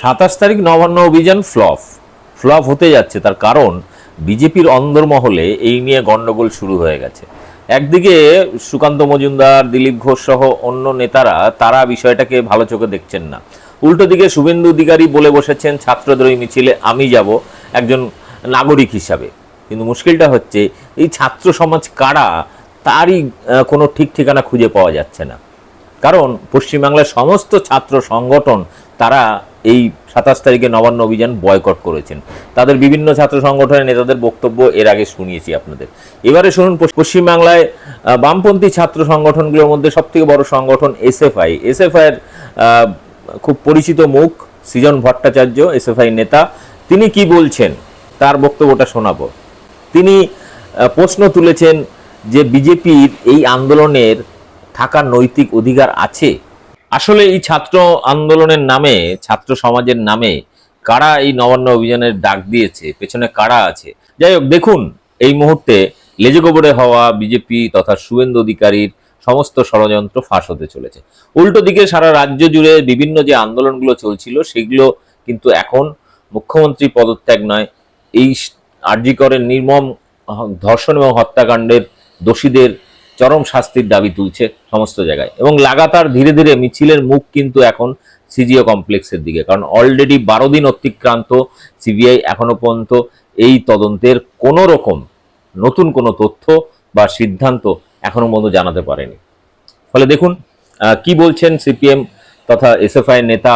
সাতাশ তারিখ নবান্ন অভিযান ফ্লপ। ফ্লপ হতে যাচ্ছে, তার কারণ বিজেপির অন্দরমহলে এই নিয়ে গণ্ডগোল শুরু হয়ে গেছে। একদিকে সুকান্ত মজুমদার, দিলীপ ঘোষ সহ অন্য নেতারা, তারা বিষয়টাকে ভালো চোখে দেখছেন না। উল্টো দিকে শুভেন্দু অধিকারী বলে বসেছেন, ছাত্রদ্রোহী মিছিলে আমি যাব একজন নাগরিক হিসাবে। কিন্তু মুশকিলটা হচ্ছে, এই ছাত্র সমাজ কারা, তারই কোনো ঠিক ঠিকানা খুঁজে পাওয়া যাচ্ছে না। কারণ পশ্চিমবাংলার সমস্ত ছাত্র সংগঠন, তারা এই সাতাশ তারিখে নবান্ন অভিযান বয়কট করেছেন। তাদের বিভিন্ন ছাত্র সংগঠনের নেতাদের বক্তব্য এর আগে শুনিয়েছি আপনাদের। এবারে শুনুন পশ্চিমবাংলায় বামপন্থী ছাত্র সংগঠনগুলোর মধ্যে সবথেকে বড় সংগঠন এসএফআই। এসএফআই এর আহ, খুব পরিচিত মুখ সৃজন ভট্টাচার্য এসএফআই নেতা। তিনি কি বলছেন? তার বক্তব্যটা শোনাবো। তিনি প্রশ্ন তুলেছেন যে বিজেপির এই আন্দোলনের থাকার নৈতিক অধিকার আছে? আসলে এই ছাত্র আন্দোলনের নামে, ছাত্র সমাজের নামে কারা এই নবান্ন অভিযানের ডাক দিয়েছে, পেছনে কারা আছে? যাই হোক, দেখুন, এই মুহূর্তে লেজে গোবরে হওয়া বিজেপি তথা শুভেন্দু অধিকারীর সমস্ত ষড়যন্ত্র ফাঁস হতে চলেছে। উল্টো দিকে সারা রাজ্য জুড়ে বিভিন্ন যে আন্দোলনগুলো চলছিল, সেগুলো কিন্তু এখন মুখ্যমন্ত্রী পদত্যাগ নয়, এই আরজিকরের নির্মম ধর্ষণ এবং হত্যাকাণ্ডের দোষীদের চরম শাস্তির দাবি তুলছে সমস্ত জায়গায়। এবং লাগাতার ধীরে ধীরে মিছিলের মুখ কিন্তু এখন সিজিও কমপ্লেক্সের দিকে। কারণ অলরেডি বারো দিন অতিক্রান্ত সিবিআই এখনও পর্যন্ত এই তদন্তের কোনো রকম নতুন কোনো তথ্য বা সিদ্ধান্ত এখনও পর্যন্ত জানাতে পারেনি। ফলে দেখুন কি বলছেন সিপিএম তথা এসএফআই নেতা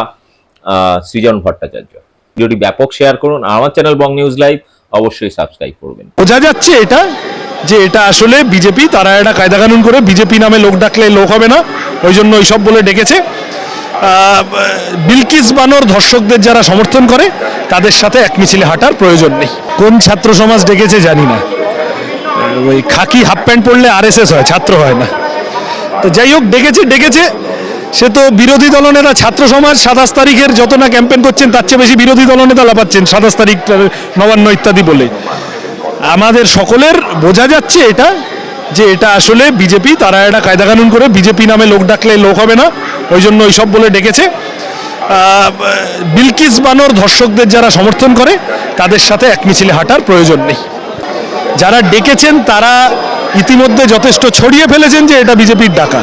সৃজন ভট্টাচার্য। ভিডিওটি ব্যাপক শেয়ার করুন। আমার চ্যানেল বং নিউজ লাইভ অবশ্যই সাবস্ক্রাইব করবেন। বোঝা যাচ্ছে এটা যে এটা আসলে বিজেপি, তারা একটা কায়দা কানুন করে বিজেপি নামে লোক ডাকলে লোক হবে না, ওই জন্য ওইসব বলে ডেকেছে। বিলকিস বানর ধর্ষকদের যারা সমর্থন করে, তাদের সাথে এক মিছিলে হাঁটার প্রয়োজন নেই। কোন ছাত্র সমাজ ডেকেছে জানি না। ওই খাকি হাফ প্যান্ট পরলে আরএসএস হয়, ছাত্র হয় না। তো যাই হোক, ডেকেছে ডেকেছে। সে তো বিরোধী দলনেতা ছাত্র সমাজ সাতাশ তারিখের যত না ক্যাম্পেন করছেন, তার চেয়ে বেশি বিরোধী দলনেতা লাপাচ্ছেন সাতাশ তারিখ নবান্ন ইত্যাদি বলে। আমাদের সকলের বোঝা যাচ্ছে এটা, যে এটা আসলে বিজেপি, তারা এটা কায়দা কানুন করে বিজেপি নামে লোক ডাকলে লোক হবে না, ওই জন্য ওইসব বলে ডেকেছে। বিলকিস বানর ধর্ষকদের যারা সমর্থন করে, তাদের সাথে এক মিছিলে হাঁটার প্রয়োজন নেই। যারা ডেকেছেন, তারা ইতিমধ্যে যথেষ্ট ছড়িয়ে ফেলেছেন যে এটা বিজেপির ডাকা।